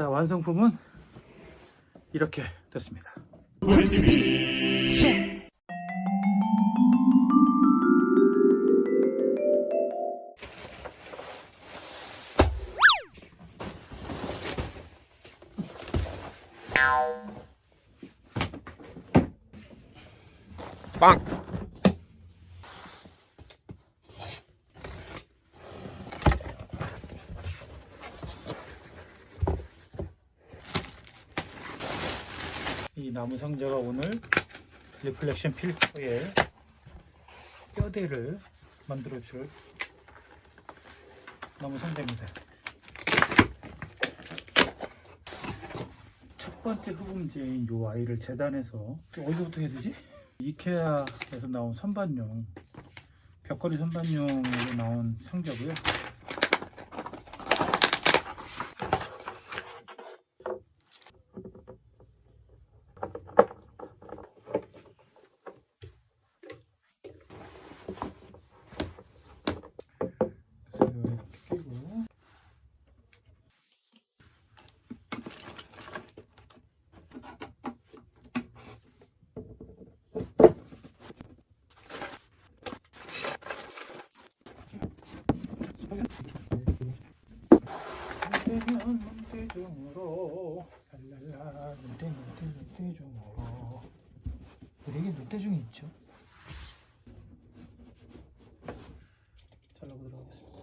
자, 완성품은 이렇게 됐습니다. 이 나무 상자가 오늘 리플렉션 필터에 뼈대를 만들어줄 나무 상자입니다. 첫 번째 흡음재인 이 아이를 재단해서 또 어디서부터 해야 되지? 이케아에서 나온 선반용 벽걸이 선반용으로 나온 상자고요. 그래서 이렇게 끼고 문대면 문대중으로 랄랄라 문대 문대 문대중으로. 우리에게 문대중이 있죠? 잘라보도록 하겠습니다.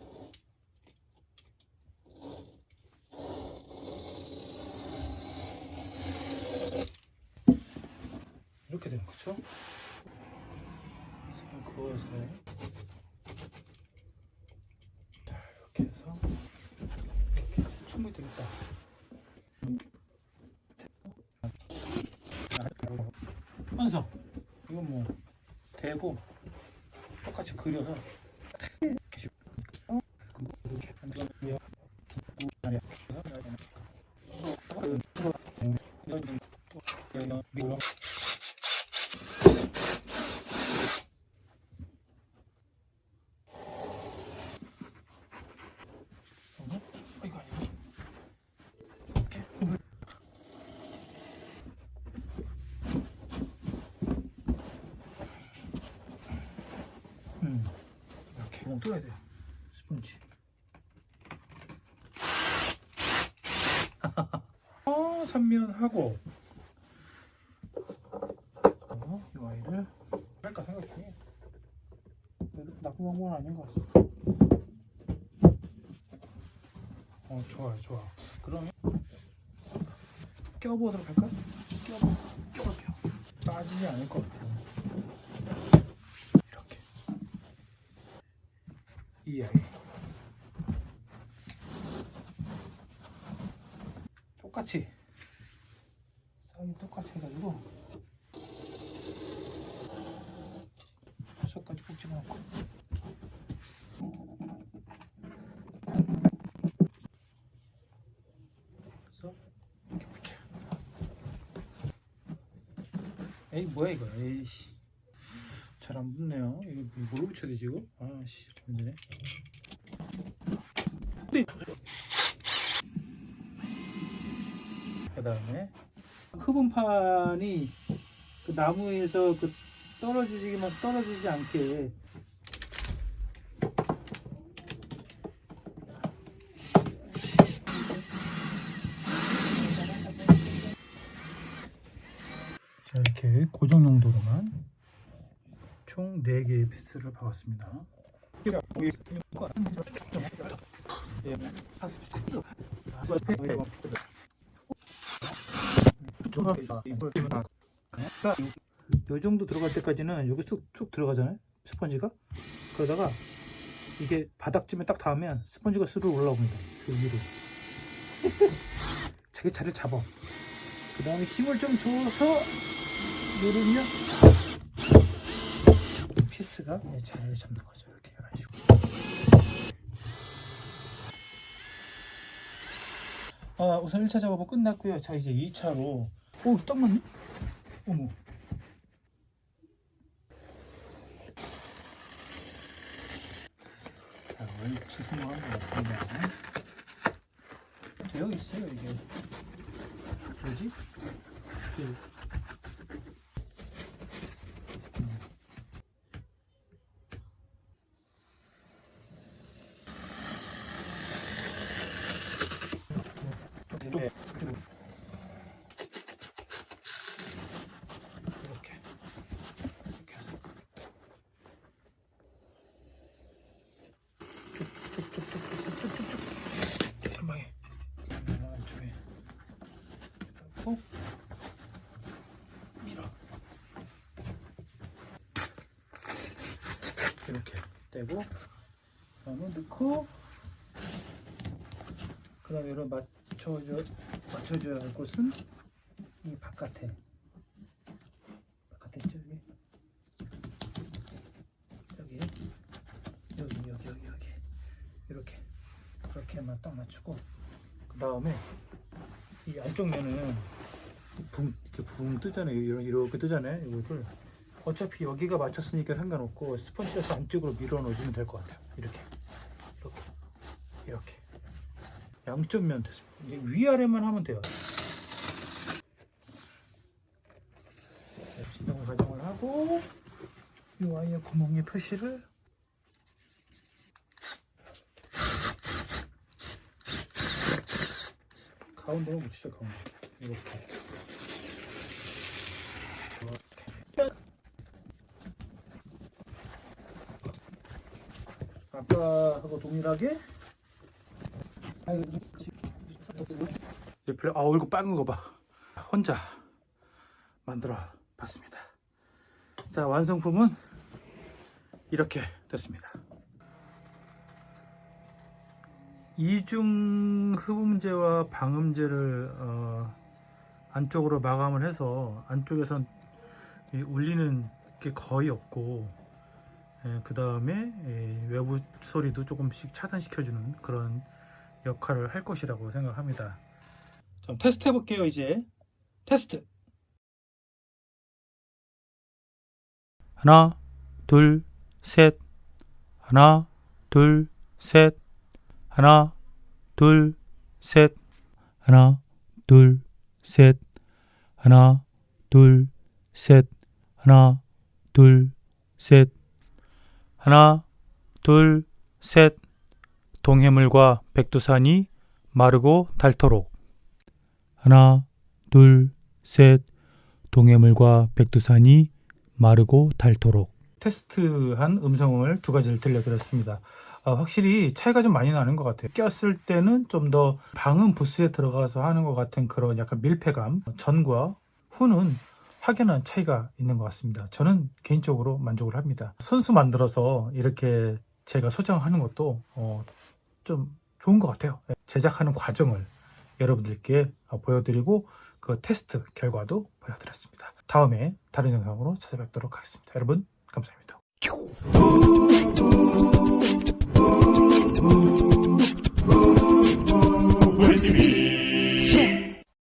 이렇게 되는 거죠? 그어서 자 이렇게 해서 이렇게 해서 충분히 되겠다 완성 이건 뭐 대고 똑같이 그려서 이렇게 식- 어? 그리고 이렇게 한번 이어 두 다리 이렇게 해서 그 이거 이거 이거 이거 어? 이거 아니야? 이렇게 음 이렇게 구멍 뚫어야 돼 스펀지. 어 삼면하고. 어, 이 아이를 할까 생각 중에 그래도 나쁜 방법은 아닌 것 같습니다. 어 좋아요 좋아. 그러면 껴보도록 할까? 껴봐 껴볼게요. 빠지지 않을 것 같아요 이렇게 이 아이 똑같이. 사이 똑같이 해가지고. 속까지 꼭 집어넣고. 그래서 이렇게 붙여. 에이 뭐야 이거. 에이씨 잘 안 붙네요 이거 뭘로 붙여야 되지 이거? 아씨 문제네 네. 그 다음에 흡음판이 그 나무에서 그 떨어지지만 떨어지지 않게 자 이렇게 고정 용도로만 총 4개의 피스를 박았습니다. 요 정도 들어갈 때까지는 여기 쏙, 쏙 들어가잖아요? 스펀지가? 그러다가 이게 바닥쯤에 딱 닿으면 스펀지가 스르르 올라옵니다. 그 위로. 자기 자리를 잡아. 그 다음에 힘을 좀 줘서 누르면 피스가? 네, 자리를 잡는 거죠. 이렇게 이런 식으로. 아, 우선 1차 작업은 끝났고요. 자 이제 2차로. 오 딱 맞네? 어머. 자, 원래 성공한 것 같습니다. 되어 있어요 이게. 뭐지? 그, 네, 그리고 이렇게 이렇게 해서 쭉쭉쭉쭉쭉쭉쭉 한 방에 안쪽에 넣고 밀어 이렇게 떼고 그다음에 넣고 그다음에 이런 맞춰줘 맞춰줘야 할 곳은 이 바깥에. 바깥에 있죠 여기? 여기 여기 여기 여기 여기. 이렇게 그렇게만 딱 맞추고. 그 다음에 이 안쪽 면은 붕 이렇게 붕 뜨잖아요. 이렇게 뜨잖아요 이걸 어차피 여기가 맞췄으니까 상관없고 스펀지에서 안쪽으로 밀어 넣어주면 될 것 같아요. 이렇게. 이렇게. 이렇게. 양쪽 면 됐습니다. 위아래만 하면 돼요. 자, 진동 가정을 하고 이 와이어 구멍에 표시를 가운데만 묻히죠 가운데. 이렇게 아까하고 동일하게? 리플 아 얼굴 빨간 거 봐. 혼자 만들어 봤습니다. 자 완성품은 이렇게 됐습니다. 이중 흡음재와 방음재를 어, 안쪽으로 마감을 해서 안쪽에선 이 울리는 게 거의 없고 그 다음에 외부 소리도 조금씩 차단시켜주는 그런 역할을 할 것이라고 생각합니다. 좀 테스트 해볼게요 이제. 테스트. 하나 둘 셋. 하나 둘 셋. 하나 둘 셋. 하나 둘 셋. 하나 둘 셋. 하나 둘셋 하나 둘 셋 동해물과 백두산이 마르고 닳도록 하나 둘 셋 동해물과 백두산이 마르고 닳도록 테스트한 음성을 두 가지를 들려드렸습니다. 아, 확실히 차이가 좀 많이 나는 것 같아요. 꼈을 때는 좀 더 방음 부스에 들어가서 하는 것 같은 그런 약간 밀폐감, 전과 후는 확연한 차이가 있는 것 같습니다. 저는 개인적으로 만족을 합니다. 선수 만들어서 이렇게 제가 소장하는 것도 어, 좀 좋은 것 같아요. 예, 제작하는 과정을 여러분들께 어, 보여드리고 그 테스트 결과도 보여드렸습니다. 다음에 다른 영상으로 찾아뵙도록 하겠습니다. 여러분 감사합니다.